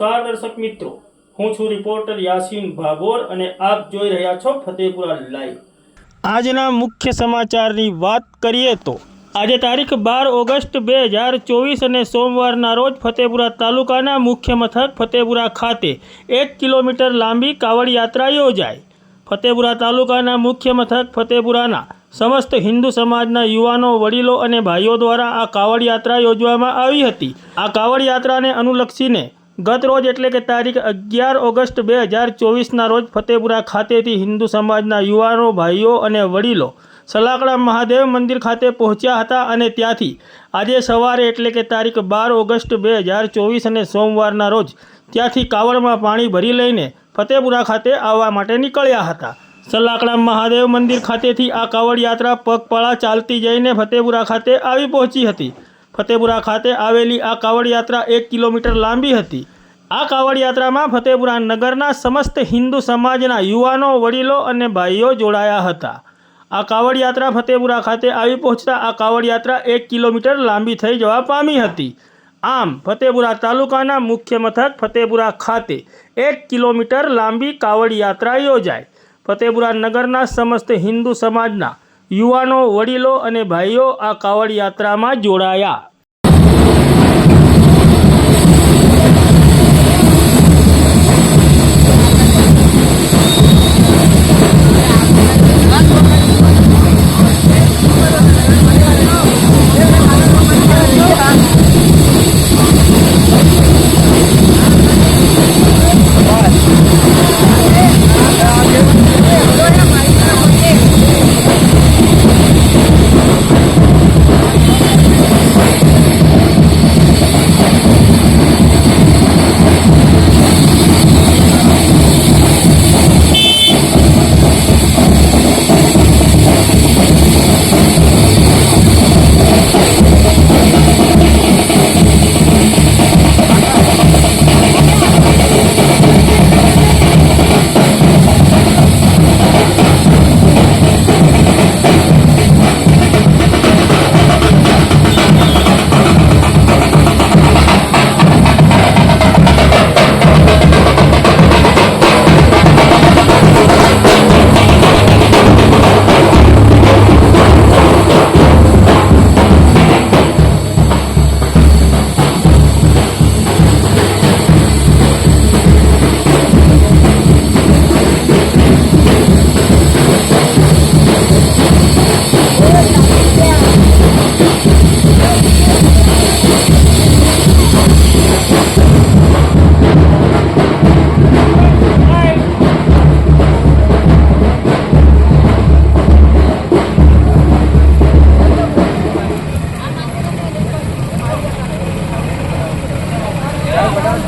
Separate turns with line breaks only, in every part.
નમસ્કાર દર્શક મિત્રો. હું છું રિપોર્ટર યાસીન ભાગોર અને આપ જોઈ રહ્યા છો ફતેપુરા લાઈવ. આજના મુખ્ય સમાચારની વાત કરીએ તો, આજે તારીખ બાર ઓગસ્ટ બે હજાર ચોવીસ અને સોમવારના રોજ ફતેપુરા તાલુકાના મુખ્ય મથક ફતેપુરા ખાતે એક કિલોમીટર લાંબી કાવડ યાત્રા યોજાઈ. ફતેપુરા તાલુકાના મુખ્ય મથક ફતેપુરાના સમસ્ત હિન્દુ સમાજના યુવાનો, વડીલો અને ભાઈઓ દ્વારા આ કાવડ યાત્રા યોજવામાં આવી હતી. આ કાવડ યાત્રાને અનુલક્ષીને ગત રોજ એટલે કે તારીખ અગિયાર ઓગસ્ટ બે હજાર ચોવીસના રોજ ફતેપુરા ખાતેથી હિન્દુ સમાજના યુવાનો, ભાઈઓ અને વડીલો સલાકડા મહાદેવ મંદિર ખાતે પહોંચ્યા હતા અને ત્યાંથી આજે સવારે એટલે કે તારીખ બાર ઓગસ્ટ બે હજાર ચોવીસ અને સોમવારના રોજ ત્યાંથી કાવડમાં પાણી ભરી લઈને ફતેપુરા ખાતે આવવા માટે નીકળ્યા હતા. સલાકડા મહાદેવ મંદિર ખાતેથી આ કાવડ યાત્રા પગપાળા ચાલતી જઈને ફતેપુરા ખાતે આવી પહોંચી હતી. ફતેપુરા ખાતે આવેલી આ કાવડ યાત્રા એક કિલોમીટર લાંબી હતી. આ કાવડ યાત્રામાં ફતેપુરા નગરના સમસ્ત હિન્દુ સમાજના યુવાનો, વડીલો અને ભાઈઓ જોડાયા હતા. આ કાવડ યાત્રા ફતેપુરા ખાતે આવી પહોંચતા આ કાવડ યાત્રા એક કિલોમીટર લાંબી થઈ જવા પામી હતી. આમ, ફતેપુરા તાલુકાના મુખ્ય મથક ફતેપુરા ખાતે એક કિલોમીટર લાંબી કાવડ યાત્રા યોજાય ફતેપુરા નગરના સમસ્ત હિન્દુ સમાજના યુવાનો, વડીલો અને ભાઈઓ આ કાવડ યાત્રામાં જોડાયા.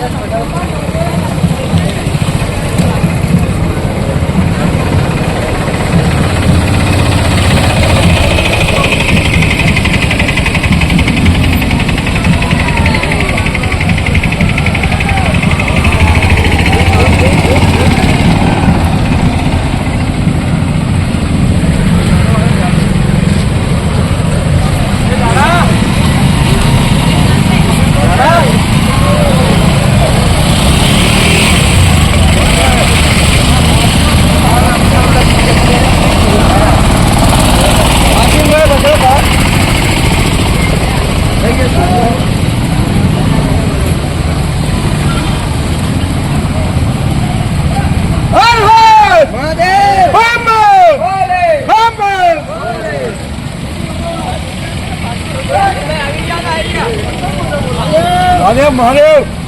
Let's go. મહાદેવ મહાદેવ!